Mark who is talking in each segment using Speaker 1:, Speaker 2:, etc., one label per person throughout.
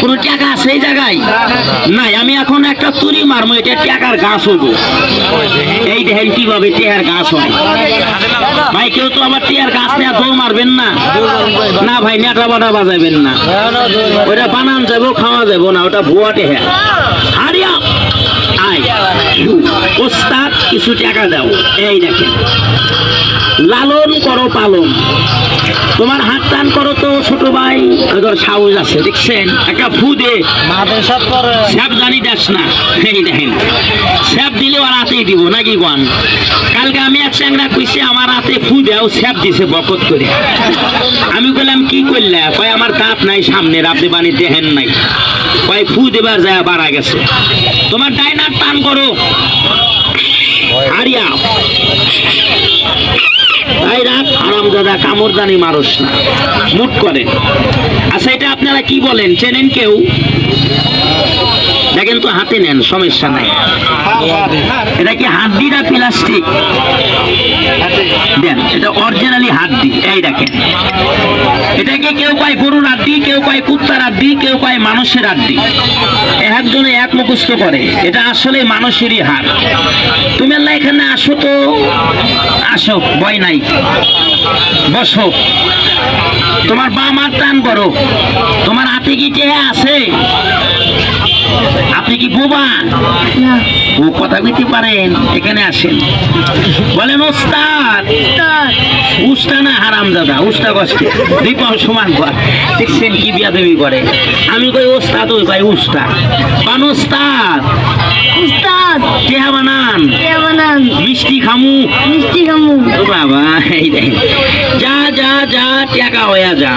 Speaker 1: কোনো টাকা আছে এই জায়গায়? নাই, আমি এখন একটা তুরি মারবো এটা টাকার গাছ হব। এই দেখেন কীভাবে টিয়ার গাছ হয়। ভাই, কেউ তো আবার টিয়ার গাছ নিয়ে দৌড় মারবেন না? না ভাই নেটা বাটা বাজাবেন না। ওটা বানান যাব, খাওয়া যাব না, ওটা ভুয়া টেহা হারিয়া! আয়। ওস্তাদ কিছু টাকা দাও। এই দেখেন। লালন করো পালন। তোমার হাত টান করো তো ছোট ভাই। ওদের সাহস আছে দেখছেন? একটা ফু দে। স্যাপ জানি দেখ না। এই দেখেন। স্যাপ দিলে ওর হাতেই দিব নাকি গান কালকে আমি এক চ্যাংরা কইছি আমার হাতে ফু দেও স্যাপ দিছে বকত করে। আমি বললাম কি করলে কয় আমার দাঁত নাই সামনে আপনি বাণী দেহেন নাই। কয় ফু দেবার যায় বাড়া গেছে। তোমার ডাইনার টান করো। হারিয়া তাই রাত আরাম দাদা কামড় জানি মানুষ না। মুট করেন আচ্ছা এটা আপনারা কি বলেন? চেনেন কেউ? দেখেন তো হাতে নেন, সমস্যা নাই। এটা কি হাড্ডি না প্লাস্টিক? দেন, এটা অরিজিনালি হাড্ডি। এই দেখেন। এটাকে কেউ পায় গরুর আড্ডি কেউ পায় কুত্তার আড্ডি কেউ পায় মানুষের আড্ডি একজনে এক মুখস্থ করে। এটা আসলে মানুষেরই হাত তুমি আল্লাহ এখানে আসো তো, আসো, ভয় নাই। বসো। তোমার বাম হাত টান করো। তোমার হাতে কি টেহা আছে? আপনি কি বোবা? ও কথা বলতে পারেন এখানে আসেন। বলেন ওস্তাদ উস্তা না হারাম দাদা উস্তা কষ্টে। দুই পাও সমান কর দেখছেন কি বিয়া দেবী করে। আমি কই ওস্তাদ ওই ভাই উস্তা পান ওস্তাদ?
Speaker 2: উস্তাদ।
Speaker 1: টেহা বানান?
Speaker 2: কে বানান?
Speaker 1: মিষ্টি খামু?
Speaker 2: মিষ্টি খামু।
Speaker 1: ও বাবা এই যা যা যা টাকা হয়ে যা।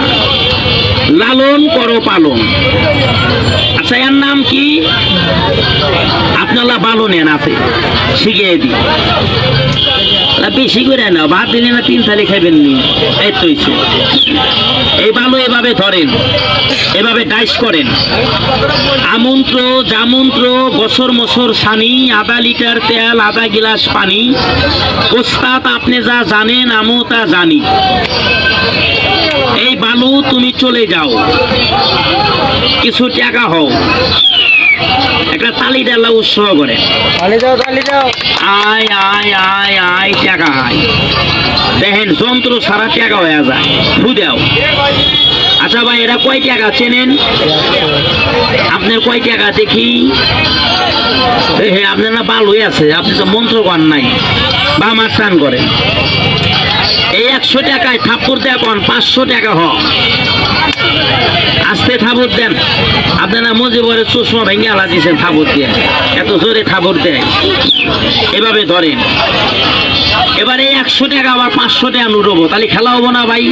Speaker 1: লালন করো পালন। আচ্ছা এর নাম কি? আপনারা বালন নেন আছে। শিখিয়ে দিই। বেশি করে না ভাত দিলে না তিন থালি খাইবেন নি। এই তো এই ভালো এভাবে ধরেন, এভাবে ডাইস করেন। আমন্ত্র, জামন্ত্র, বছর মছর সানি, আধা লিটার তেল, আধা গিলাস পানি। ওস্তাদ, আপনি যা জানেন, আমিও তা জানি। এই বালু তুমি চলে যাও। কিছু টাকা হও। একটা তালি ডালা উৎসব করে।
Speaker 3: তালি যাও তালি যাও
Speaker 1: আয় আয় আয় আয় টাকা আয়। দেখেন যন্ত্র সারা টাকা হয়ে যায়। ফু দাও। আচ্ছা ভাই এরা কয় টাকা চেনেন? আপনার কয় টাকা দেখি? এ হে আপনার না ভালোই আছে আপনি তো মন্ত্র কর নাই। বা আমার টান করেন। একশো টাকায় থাপ্পড় দেয় কন পাঁচশো টাকা হ আস্তে থাবুর দেন। আপনারা মজিবরের চশমা ভেঙে আলা দিয়েছেন থাবুর দিয়ে। এত জোরে থাবুর দেয়। এভাবে ধরেন। এবারে একশো টাকা আবার পাঁচশো টাকা নুরবো। তাহলে খেলা হব না ভাই?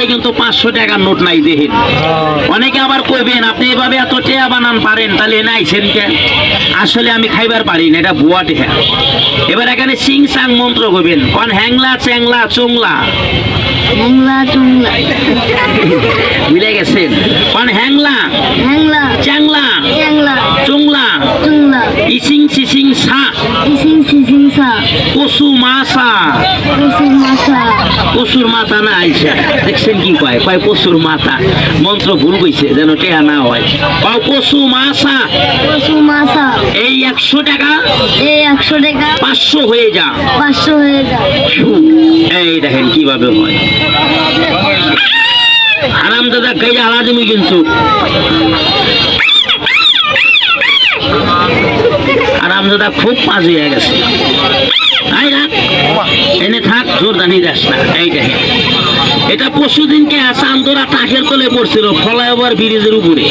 Speaker 1: হাতে কিন্তু পাঁচশো টাকার নোট নাই দেখেন অনেকে আবার কইবেন আপনি এভাবে এত টেয়া বানান পারেন তাহলে এনে আইছেন কে? আসলে আমি খাইবার পারি না এটা বুয়া টেহা। এবার এখানে সিং সাং মন্ত্র কইবেন কন হ্যাংলা চ্যাংলা চুংলা? মিলে গেছেন? কন হ্যাংলা
Speaker 2: হ্যাংলা
Speaker 1: চ্যাংলা
Speaker 2: চ্যাংলা
Speaker 1: চোংলা?
Speaker 2: চুংলা।
Speaker 1: ইসিং সিসিং সা
Speaker 2: ইসিং সিসিং সা
Speaker 1: কসু মাসা
Speaker 2: কুসুম
Speaker 1: মাথা না আইসা দেখছেন কি কয়? কয় কসুর মাথা মন্ত্র ভুল কইছে যেন টেহা না হয়। কয় কসু মাসা
Speaker 2: কুসুম মাসা
Speaker 1: এই একশো টাকা?
Speaker 2: এই একশো টাকা।
Speaker 1: পাঁচশো হয়ে যা।
Speaker 2: পাঁচশো হয়ে যায়
Speaker 1: এই দেখেন কীভাবে হয়। আরাম দাদা গাইয়া আলা দিবি কিন্তু। আরাম দাদা খুব পাঁচ হয়ে গেছে। আই রাখ এনে থাক জোর দানি যাস না। এই দেখেন এটা পরশু দিনকে চান্দোরা টাকের তলে পড়ছিল ফলাইওভার ব্রিজের উপরে।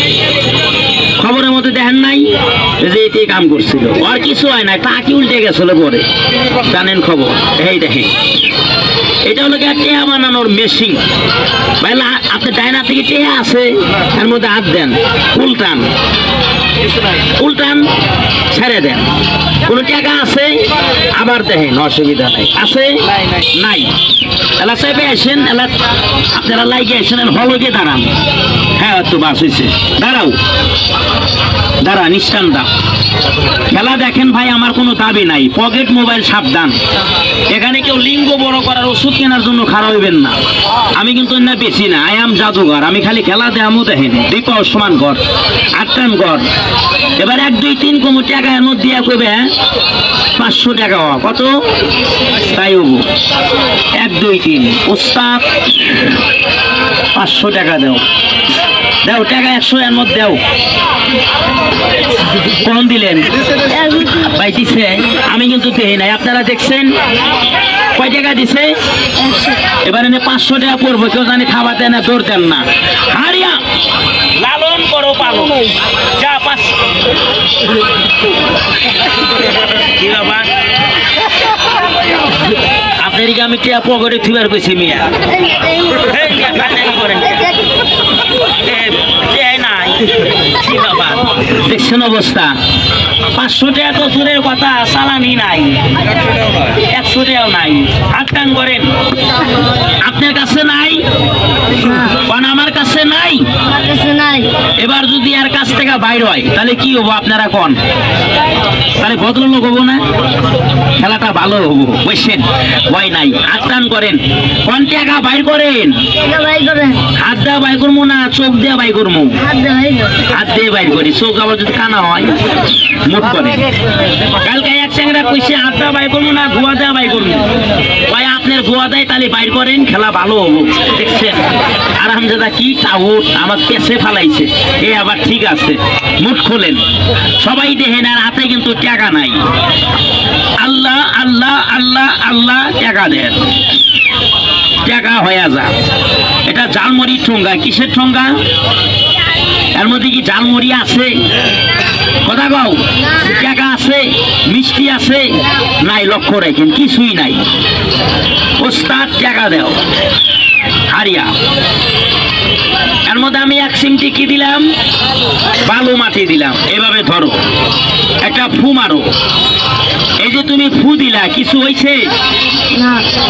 Speaker 1: খবরের মধ্যে দেখেন নাই? যে এটি কাম করছিল। আর কিছু হয় নাই টাকি উল্টে গেছিল পরে। জানেন খবর? এই দেখেন এটা হলো টেয়া বানানোর মেশিন ভাইলা, আপনি ডাইনা থেকে টেয়া আছে, তার মধ্যে হাত দেন উল্টান উল্টান ছেড়ে দেন। কোনো টাকা আছে? আবার দেখেন, অসুবিধা নাই। আছে? নাই। এলা সাহেবে আসেন এলা আপনারা লাইকে আসেন হলকে দাঁড়ান। হ্যাঁ তো বাস হয়েছে দাঁড়াও। দাঁড়া নিষ্ঠান দা খেলা দেখেন ভাই, আমার কোনো দাবি নাই। পকেট মোবাইল সাবধান। এখানে কেউ লিঙ্গ বড় করার ওষুধ কেনার জন্য খারাপ হইবেন না। আমি কিন্তু না বেশি না আই আম জাদুঘর। আমি খালি খেলা দেয়ামও দেখেন। দীপা সমান ঘর আটটান ঘর। এবার এক, দুই, তিন কমু টাকা এর মধ্যে দিয়া কইবে হ্যাঁ? পাঁচশো টাকা কত? তাই হব। এক, দুই, তিন। উস্তাদ, পাঁচশো টাকা দাও। দাও, টাকা একশো এর মধ্যে দাও। কোন দিলেন। ভাই, দিছে। আমি কিন্তু দেই নাই। আপনারা দেখছেন? কয় টাকা দিছে? এবার এনে পাঁচশো টাকা পড়ব। কেউ জানি খাবার দেয় না, দৌড় দেন না। হারিয়া লালন করো পালো যা, পাঁচ আপনারই আমি টিয়া পকেটে থুবার কইছি, মিয়া। দেখছেন অবস্থা। পাঁচশো টাকা তো দূরের কথা, চালানি নাই। একশো টাকাও নাই। টান করেন। আপনার কাছে নাই? আমার কাছে নাই। এবার যদি আর কাছ থেকে বাইর হয়, তাহলে কি হব আপনারা কোন? তাহলে ভদ্রলোক হব না? ভালো বসেন ভয় নাই। হাত টান করেন কোন টাকা বাইর করেন? হাত দেওয়া বাই করব না চোখ দেওয়া বাই করব?
Speaker 2: হাত
Speaker 1: দিয়ে বাইর করি চোখ আবার যদি কানা হয় মুখ করে। কালকে এক চ্যাংরা কইছে হাত দেওয়া বাই করব না ধোয়া দেওয়া বাই করব। ভাই আপনার ধোয়া দেয়, তাহলে বাইর করেন, খেলা ভালো হব দেখছেন? আরামজাদা কি টাউট আমার পেছে ফালাইছে। এ আবার ঠিক আছে, মুখ খোলেন। সবাই দেখেন, আর হাতে কিন্তু টাকা নাই। আল্লাহ আল্লাহ আল্লাহ আল্লাহ, টাকা দেন। টাকা হয়ে যা এটা জালমুড়ি ঠোঙ্গা, কিসের ঠোঙ্গা? এর মধ্যে কি জালমুড়ি আছে? কথা কও। টাকা আছে, মিষ্টি আছে? নাই, লক্ষ্য রাখেন, কিছুই নাই। ওস্তাদ, টাকা দেও। হারিয়া। এর মধ্যে আমি এক সিমটি কি দিলাম? বালু মাটি দিলাম। এভাবে ধরো। একটা ফু মারো। এই যে তুমি ফু দিলা কিছু হয়েছে?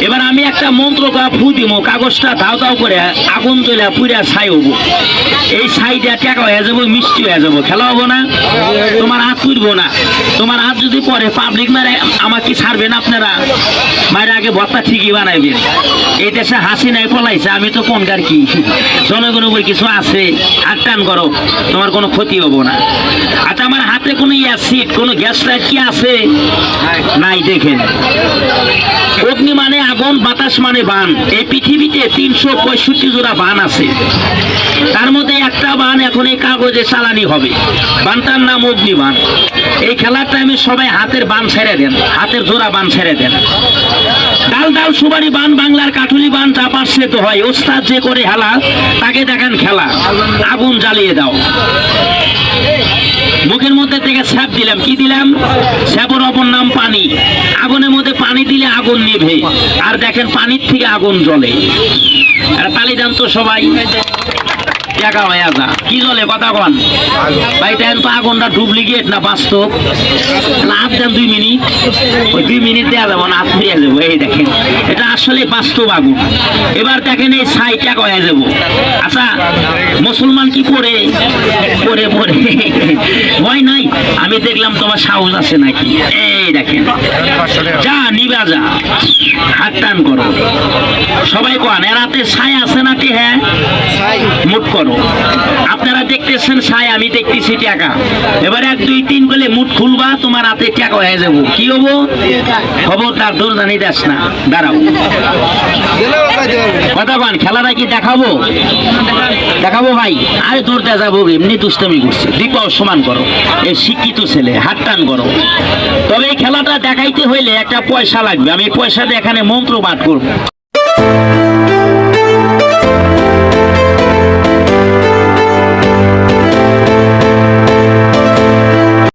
Speaker 1: এবার আমি একটা মন্ত্র ফু দিব কাগজটা দাও দাও করে আগুন জ্বলে পুরা ছাই হব। এই ছাইটা টাকা হয়ে যাব মিষ্টি হয়ে যাব। খেলা হব না? তোমার হাত পুড়বো না। তোমার হাত যদি পরে পাবলিক মারে আমাকে ছাড়বেন আপনারা? মায়ের আগে ভত্তা ঠিকই বানাইবেন। এই দেশে হাসি নাই পলাইছে। আমি তো কোনকার কি। জনগণ উপর কিছু আছে হাত টান করো। তোমার কোনো ক্ষতি হব না। আচ্ছা আমার হাতে কোনো অ্যাসিড কোনো গ্যাস লাইট কি আছে? নাই দেখেন। অগ্নি মানে আগুন বাতাস মানে বান। এই পৃথিবীতে তিনশো পঁয়ষট্টি জোড়া বান আছে। তার মধ্যে একটা বান এখন এই কাগজে চালানি হবে। বানটার নাম অগ্নি বান। এই খেলার টাইমে সবাই হাতের বান ছেড়ে দেন। হাতের জোড়া বান ছেড়ে দেন। ডাল ডাল সুবারি বান, বাংলার কাঠুলি বান, যা পারছে তো হয়। ওস্তাদ যে করে হেলা, তাকে দেখান খেলা। আগুন জ্বালিয়ে দাও। মুখের মধ্যে থেকে স্যাপ দিলাম। কি দিলাম? স্যাপের অপর নাম পানি। আগুনের মধ্যে পানি দিলে আগুন নিভে। আর দেখেন পানির থেকে আগুন জ্বলে। আর তালি দান তো সবাই। একা যা কি কথা কন? ভাই দেন তো আগুনটা ডুপ্লিকেট না বাস্তব? লাভ দেন দুই মিনিট। ওই দুই মিনিট দেওয়া যাব না হাত যাব এই দেখেন। এটা আসলে বাস্তব আগুন। এবার দেখেন এই ছাই টাকা হয়ে যাব। আচ্ছা মুসলমান কি করে পরে পরে ভয় নাই? আমি দেখলাম তোমার সাহস আছে নাকি। এই দেখেন। যা নিবা যা। হাত টান করো। সবাই কোন এর হাতে ছাই আছে নাকি? হ্যাঁ? মুট করো। আপনারা দেখতেছেন ছাই আমি দেখতেছি টাকা। এবার এক, দুই, তিন বলে মুঠ খুলবা, তোমার হাতে টাকা হয়ে যাব। কি হব? খবরদার দূর জানি দেস না। দাঁড়াও। কথা কন, খেলাটা কি দেখাবো? দেখাবো ভাই? আরে দৌড়তে যাব এমনি দুষ্টামি করছে। দীপাও সমান করো। এই শিক্ষিত ছেলে হাত টান করো। তবে এই খেলাটা দেখাইতে হইলে একটা পয়সা লাগবে। আমি পয়সা দিয়ে এখানে মন্ত্র পাঠ করব।